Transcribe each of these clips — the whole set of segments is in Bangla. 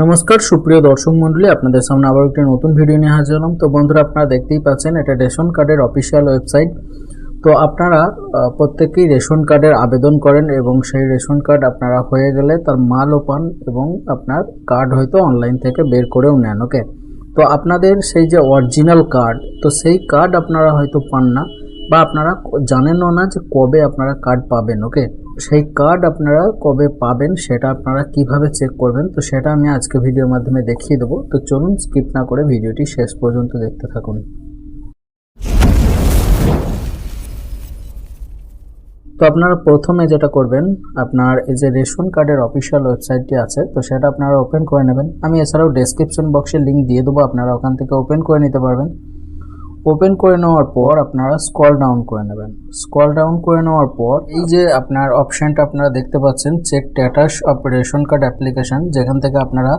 নমস্কার, সুপ্রিয় দর্শক মণ্ডলী, আপনাদের সামনে আবার একটি নতুন ভিডিও নিয়ে হাজির তো বন্ধুরা, আপনারা দেখতেই পাচ্ছেন, এটা রেশন কার্ডের অফিসিয়াল ওয়েবসাইট তো আপনারা প্রত্যেকেই রেশন কার্ডের আবেদন করেন এবং সেই রেশন কার্ড আপনারা হয়ে গেলে তার মালও পান এবং আপনার কার্ড হয়তো অনলাইন থেকে বের করেও নেন ওকে তো আপনাদের সেই যে অরিজিনাল কার্ড তো সেই কার্ড আপনারা হয়তো পান না বা আপনারা জানেনও না যে কবে আপনারা কার্ড পাবেন ওকে সেই কার্ড আপনারা কবে পাবেন সেটা আপনারা কীভাবে চেক করবেন, তো সেটা আমি আজকে ভিডিওর মাধ্যমে দেখিয়ে দেবো। তো চলুন স্কিপ না করে ভিডিওটি শেষ পর্যন্ত দেখতে থাকুন। তো আপনারা প্রথমে যেটা করবেন, আপনার এই যে রেশন কার্ডের অফিসিয়াল ওয়েবসাইটটি আছে, তো সেটা আপনারা ওপেন করে নেবেন। আমি এছাড়াও ডেসক্রিপশন বক্সে লিঙ্ক দিয়ে দেবো, আপনারা ওখান থেকে ওপেন করে নিতে পারবেন। ওপেন করে নেওয়ার পর আপনারা স্ক্রল ডাউন করে নেবেন। স্ক্রল ডাউন করে নেওয়ার পর এই যে আপনার অপশানটা আপনারা দেখতে পাচ্ছেন check status of ration card application যেখান থেকে আপনারা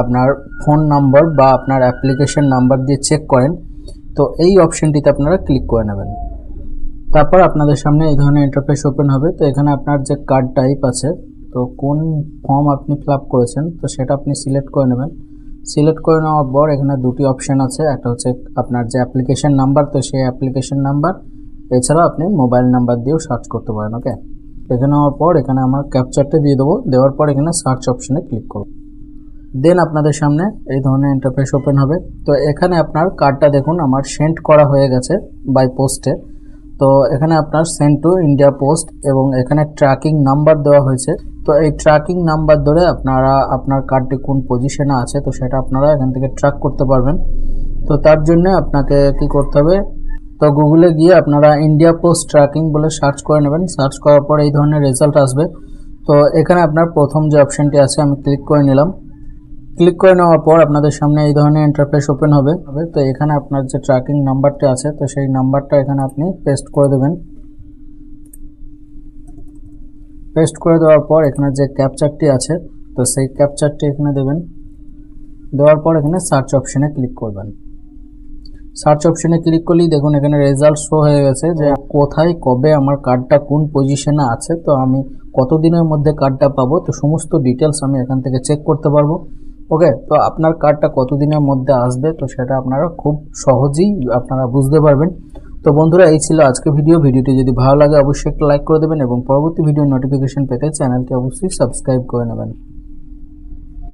আপনার ফোন নাম্বার বা আপনার অ্যাপ্লিকেশন নাম্বার দিয়ে চেক করেন, তো এই অপশানটিতে আপনারা ক্লিক করে নেবেন। তারপর আপনাদের সামনে এই ধরনের ইন্টারফেস ওপেন হবে, তো এখানে আপনার যে কার্ড টাইপ আছে, তো কোন ফর্ম আপনি ফিল করেছেন, তো সেটা আপনি সিলেক্ট করে নেবেন। সিলেক্ট করে নেওয়ার পর এখানে দুটি অপশন আছে। একটা হচ্ছে আপনার যে অ্যাপ্লিকেশন নাম্বার তো সেই অ্যাপ্লিকেশন নাম্বার এছাড়াও আপনি মোবাইল নাম্বার দিয়েও সার্চ করতে পারেন ওকে দেখে নেওয়ার পর এখানে আমার ক্যাপচারটা দিয়ে দেবো। দেওয়ার পর এখানে সার্চ অপশানে ক্লিক করব। দেন আপনাদের সামনে এই ধরনের ইন্টারফেস ওপেন হবে। তো এখানে আপনার কার্ডটা দেখুন, আমার সেন্ড করা হয়ে গেছে বাই পোস্টে তো এখানে আপনার সেন্ড টু ইন্ডিয়া পোস্ট এবং এখানে ট্র্যাকিং নাম্বার দেওয়া হয়েছে। তো এই ট্র্যাকিং নাম্বার ধরে আপনারা আপনার কার্ডটি কোন পজিশনে আছে, তো সেটা আপনারা এখান থেকে ট্র্যাক করতে পারবেন। তো তার জন্য আপনাকে কি করতে হবে, তো গুগলে গিয়ে আপনারা ইন্ডিয়া পোস্ট ট্র্যাকিং বলে সার্চ করে নেবেন। সার্চ করার পর এই ধরনের রেজাল্ট আসবে। তো এখানে আপনার প্রথম যে অপশনটি আছে, আমি ক্লিক করে নিলাম। ক্লিক করে নেওয়ার পর আপনাদের সামনে এই ধরনের ইন্টারফেস ওপেন হবে। তো এখানে আপনার যে ট্র্যাকিং নাম্বারটি আছে, তো সেই নাম্বারটা এখানে আপনি পেস্ট করে দেবেন। পেস্ট করে দেওয়ার পর এখানে যে ক্যাপচারটি আছে, তো সেই ক্যাপচারটি এখানে দেবেন। দেওয়ার পর এখানে সার্চ অপশনে ক্লিক করবেন। সার্চ অপশনে ক্লিক করলেই দেখুন এখানে রেজাল্ট শো হয়ে গেছে যে কোথায়, কবে আমার কার্ডটা কোন পজিশনে আছে, তো আমি কতদিনের মধ্যে কার্ডটা পাবো, তো সমস্ত ডিটেলস আমি এখান থেকে চেক করতে পারব। ওকে তো আপনার কার্ডটা কতদিনের মধ্যে আসবে? তো সেটা আপনারা খুব সহজেই আপনারা বুঝতে পারবেন। তো বন্ধুরা, এই ছিল আজকে ভিডিও ভিডিওটি যদি ভালো লাগে, অবশ্যই একটা লাইক করে দেবেন এবং পরবর্তী ভিডিও নোটিফিকেশন পেতে চ্যানেলটি অবশ্যই সাবস্ক্রাইব করে নেবেন।